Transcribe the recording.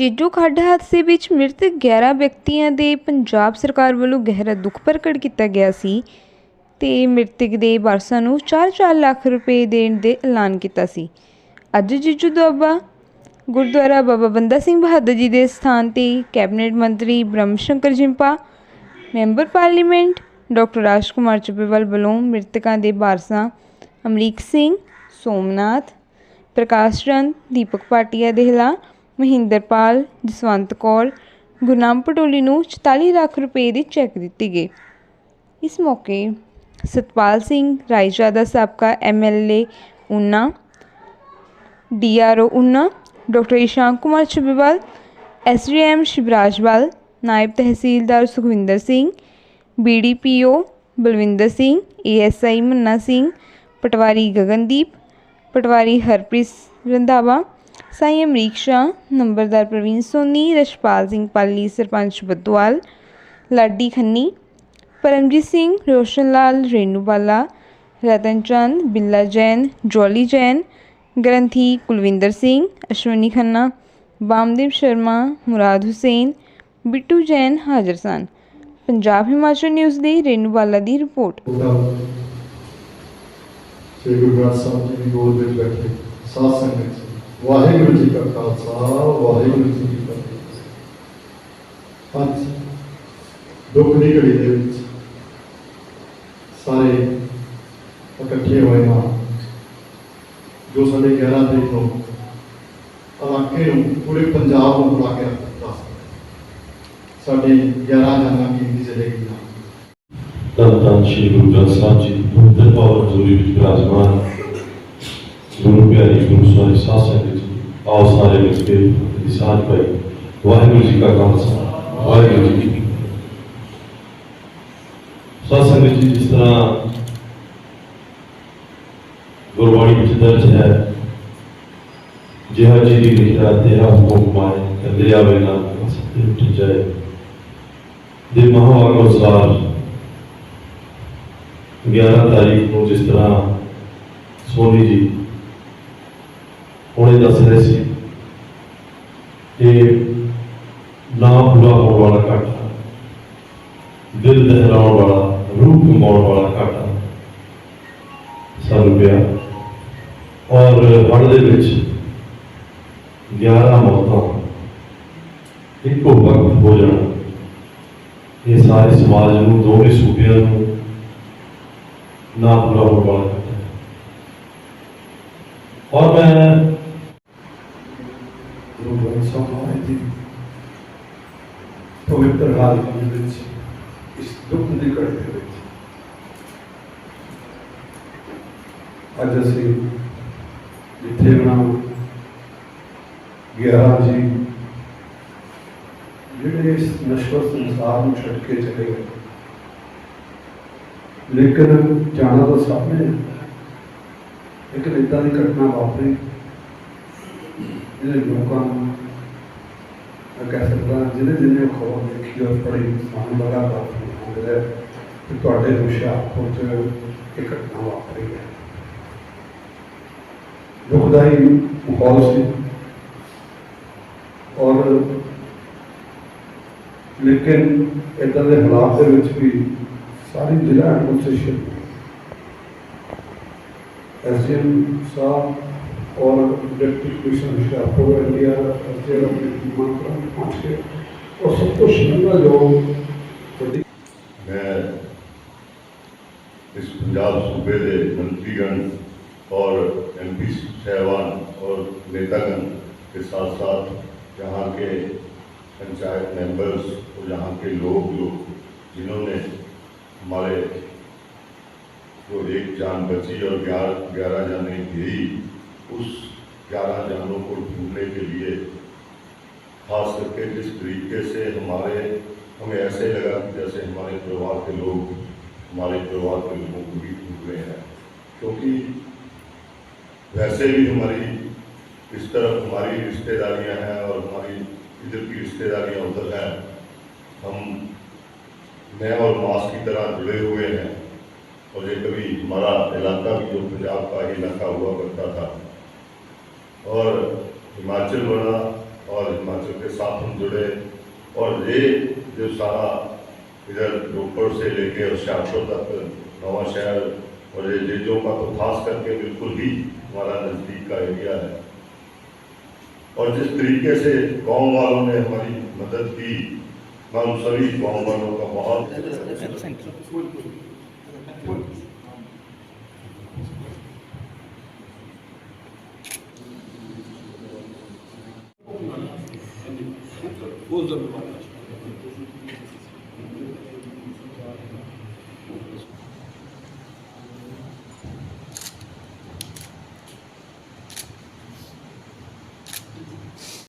ਜੀਜੂ ਖੱਡ ਹਾਦਸੇ ਵਿੱਚ ਮ੍ਰਿਤਕ 11 ਵਿਅਕਤੀਆਂ ਦੇ ਪੰਜਾਬ ਸਰਕਾਰ ਵੱਲੋਂ ਗਹਿਰਾ ਦੁੱਖ ਪ੍ਰਗਟ ਕੀਤਾ ਗਿਆ ਸੀ ਤੇ ਮ੍ਰਿਤਕ ਦੇ ਵਾਰਸਾਂ ਨੂੰ 4-4 ਲੱਖ ਰੁਪਏ ਦੇਣ ਦੇ ਐਲਾਨ ਕੀਤਾ ਸੀ। ਅੱਜ ਜੀਜੂ ਦੁਆਬਾ ਗੁਰਦੁਆਰਾ ਬਾਬਾ ਬੰਦਾ ਸਿੰਘ ਬਹਾਦਰ ਜੀ ਦੇ ਸਥਾਨ ਤੇ ਕੈਬਨਿਟ ਮੰਤਰੀ Brahm Shankar Jimpa, member parliament doctor Raj Kumar Chabbewal ਵੱਲੋਂ ਮ੍ਰਿਤਕਾਂ ਦੇ ਵਾਰਸਾਂ ਅਮਰੀਕ ਸਿੰਘ, ਸੋਮਨਾਥ, ਪ੍ਰਕਾਸ਼ ਚੰਦ, ਦੀਪਕ ਭਾਟੀਆ ਦੇਹਲਾ ਮਹਿੰਦਰਪਾਲ ਜਸਵੰਤ ਕੌਰ ਗੁਰਨਾਮ ਪਟੋਲੀ ਨੂੰ 44 ਲੱਖ ਰੁਪਏ ਦੇ ਚੈੱਕ ਦਿੱਤੇ ਗਏ ਇਸ ਮੌਕੇ ਸਤਪਾਲ ਸਿੰਘ ਰਾਇਜਾਦਾ ਸਾਬਕਾ ਐਮਐਲਏ ਉਨਾ ਡੀਆਰਓ ਉਨਾ ਡਾਕਟਰ ਇਸ਼ਾਂਕ ਕੁਮਾਰ ਛੱਬੇਵਾਲ ਐਸਡੀਐਮ ਸ਼ਿਵਰਾਜਵਾਲ, ਨਾਇਬ ਤਹਿਸੀਲਦਾਰ ਸੁਖਵਿੰਦਰ ਸਿੰਘ ਬੀਡੀਪੀਓ ਬਲਵਿੰਦਰ ਸਿੰਘ ਏਐਸਆਈ ਮੰਨਾ ਸਿੰਘ, ਪਟਵਾਰੀ ਗਗਨਦੀਪ, ਪਟਵਾਰੀ ਹਰਪ੍ਰੀਤ ਰੰਧਾਵਾ ਸਾਈ ਅਮਰੀਕ ਸ਼ਾਹ, ਨੰਬਰਦਾਰ ਪ੍ਰਵੀਨ ਸੋਨੀ, ਰਸ਼ਪਾਲ ਸਿੰਘ ਪਾਲੀ, ਸਰਪੰਚ ਬੱਦਵਾਲ, ਲਾਡੀ ਖੰਨੀ, ਪਰਮਜੀਤ ਸਿੰਘ, ਰੋਸ਼ਨ ਲਾਲ ਰੇਨੂਵਾਲਾ ਰਤਨ ਚੰਦ, ਬਿੱਲਾ ਜੈਨ, ਜੋਲੀ ਜੈਨ, ਗ੍ਰੰਥੀ ਕੁਲਵਿੰਦਰ ਸਿੰਘ, ਅਸ਼ਵਨੀ ਖੰਨਾ ਬਾਮਦੇਵ ਸ਼ਰਮਾ, ਮੁਰਾਦ ਹੁਸੈਨ, ਬਿੱਟੂ ਜੈਨ ਹਾਜ਼ਰ ਸਨ। ਪੰਜਾਬ ਹਿਮਾਚਲ ਨਿਊਜ਼ ਲਈ ਰੇਨੂਵਾਲਾ ਦੀ ਰਿਪੋਰਟ। ਉਹਦਾ ਸ੍ਰੀ ਗੁਰੂ ਗ੍ਰੰਥ ਸਾਹਿਬ ਜੀ ਦੀ ਗੋਦ ਵਿੱਚ ਬੈਠੇ ਸਾਧ ਸੰਗਤ। ਵਾਹਿਗੁਰੂ ਜੀ ਕਾ ਖਾਲਸਾ ਵਾਹਿਗੁਰੂ ਜੀ ਕੀ ਫਤਿਹ ਅੱਜ ਦੁੱਖ ਦੀ ਘੜੀ ਦੇ ਵਿੱਚ ਸਾਰੇ ਇਕੱਠੇ ਹੋਏ ਹਾਂ ਜੋ ਸਾਡੇ 11 ਤਰੀਕ ਨੂੰ ਇਲਾਕੇ ਨੂੰ ਪੂਰੇ ਪੰਜਾਬ ਨੂੰ ਬੁਲਾ ਕੇ ਰੱਖਦਾ ਸਾਡੇ 11 ਜਨਾਂ ਕੀਮਤੀ ਜ਼ਿੰਦਗੀ ਨਾਲ ਧੰਨ ਧੰਨ ਸ਼੍ਰੀ ਗੁਰੂ ਗ੍ਰੰਥ ਸਾਹਿਬ ਜੀ ਪਵਿੱਤਰ ਪਾਵਨ ਹਜ਼ੂਰੀ ਵਿੱਚ ਵਿਰਾਜਮਾਨ گروپ پیاری گروپ سواری ساس سنگت آو سارے مل کے نثار بھائی واحر جی کا کام خالصہ واحر جی کی ساس سنگت جی جس طرح گرواڑی میں درج ہے جہاں جی دی لکھا تیرا حکم مائے دریا بینا سکتے اٹھ جائے دی مہا آگو سار گیارہ تاریخ کو جس طرح سونی جی ਹੁਣੇ ਦੱਸ ਰਹੇ ਸੀ ਕਿ ਨਾ ਪੂਰਾ ਹੋਣ ਵਾਲਾ ਘਾਟਾ, ਦਿਲ ਦਹਿਰਾਉਣ ਵਾਲਾ ਰੂਹ ਕਮਾਉਣ ਵਾਲਾ ਘਾਟਾ ਸਾਨੂੰ ਪਿਆ। ਔਰ ਹੜ ਦੇ ਵਿੱਚ 11 ਮੌਤਾਂ, ਇੱਕੋ ਵਕਤ ਹੋ ਜਾਣਾ। ਇਹ ਸਾਰੇ ਸਮਾਜ ਨੂੰ, ਦੋਵੇਂ ਸੂਬਿਆਂ ਨੂੰ ਨਾ ਪੂਰਾ ਹੋਣ ਵਾਲਾ ਘਾਟਾ ਔਰ ਮੈਂ ਗੁਰੂ ਗ੍ਰੰਥ ਸਾਹਿਬ ਮਹਾਰਾਜ ਦੀ ਪਵਿੱਤਰ ਹਾਲਤ ਦੇ ਵਿੱਚ ਇਸ ਦੁੱਖ ਦੀ ਘੜੀ ਦੇ ਵਿੱਚ ਅੱਜ ਅਸੀਂ ਜਿੱਥੇ ਬਣਾ 11 ਜੀ ਜਿਹੜੇ ਇਸ ਨਸ਼ਵਰ ਸੰਸਾਰ ਨੂੰ ਛੱਡ ਕੇ ਚਲੇ ਗਏ ਲੇਕਿਨ ਜਾਣਾ ਤਾਂ ਸਾਹਮਣੇ ਨੇ ਲੇਕਿਨ ਇਦਾਂ ਦੀ ਘਟਨਾ ਵਾਪਰੀ ਜਿਹੜੇ ਲੋਕਾਂ ਨੂੰ ਕਹਿ ਸਕਦਾ ਜਿਹਨੇ ਜਿਹਨੇ ਖਬਰ ਦੇਖੀ ਔਰ ਪੜ੍ਹੀ ਸਾਨੂੰ ਬੜਾ ਬਾਤ ਹੈ। ਕਿ ਤੁਹਾਡੇ ਹੁਸ਼ਿਆਰਪੁਰ ਚ ਇਹ ਘਟਨਾ ਵਾਪਰੀ ਹੈ। ਦੁਖਦਾਈ ਮਾਹੌਲ ਸੀ। ਔਰ ਲੇਕਿਨ ਇਦਾਂ ਦੇ ਹਾਲਾਤ ਦੇ ਵਿੱਚ ਵੀ ਸਾਰੀ ਜ਼ਿਲ੍ਹਾ ਐਡਮਿਨਿਸਟ੍ਰੇਸ਼ਨ ਐਸਐਮ ਸਾਹਿਬ اور deputy commissioner L D R S اپنی ٹیمان پر پہنچ کے اور سب کو شملہ جو میں اس پنجاب صوبے کے منتری گن اور ایم پی صاحبان اور نیتا گن کے ساتھ ساتھ یہاں کے پنچایت ممبرس اور یہاں کے لوگ جو جنہوں نے ہمارے جو ایک جان بچی اور گیارہ گیارہ جانیں گری اس پیارا جانوں کو ڈھونڈنے کے لیے، خاص کر کے جس طریقے سے ہمارے، ہمیں ایسے لگا جیسے ہمارے پریوار کے لوگ، ہمارے پریوار کے لوگوں کو بھی ڈھونڈ رہے ہیں۔ کیونکہ ویسے بھی ہماری اس طرف ہماری رشتے داریاں ہیں اور ہماری ادھر کی رشتے داریاں ادھر ہیں۔ ہم میں اور ماس کی طرح جڑے ہوئے ہیں۔ اور یہ کبھی ہمارا علاقہ بھی جو پنجاب کا ہی علاقہ ہوا کرتا تھا۔ اور ہماچل بنا اور ہماچل کے ساتھ ہم جڑے اور یہ جو سارا ادھر روپڑ سے لے کے اور شاہپور تک نواں شہر اور یہ جیجوں کا تو خاص کر کے بالکل ہی ہمارا نزدیک کا ایریا ہے۔ اور جس طریقے سے گاؤں والوں نے ہماری مدد کی، میں ان سبھی گاؤں والوں کا بہت usa-me.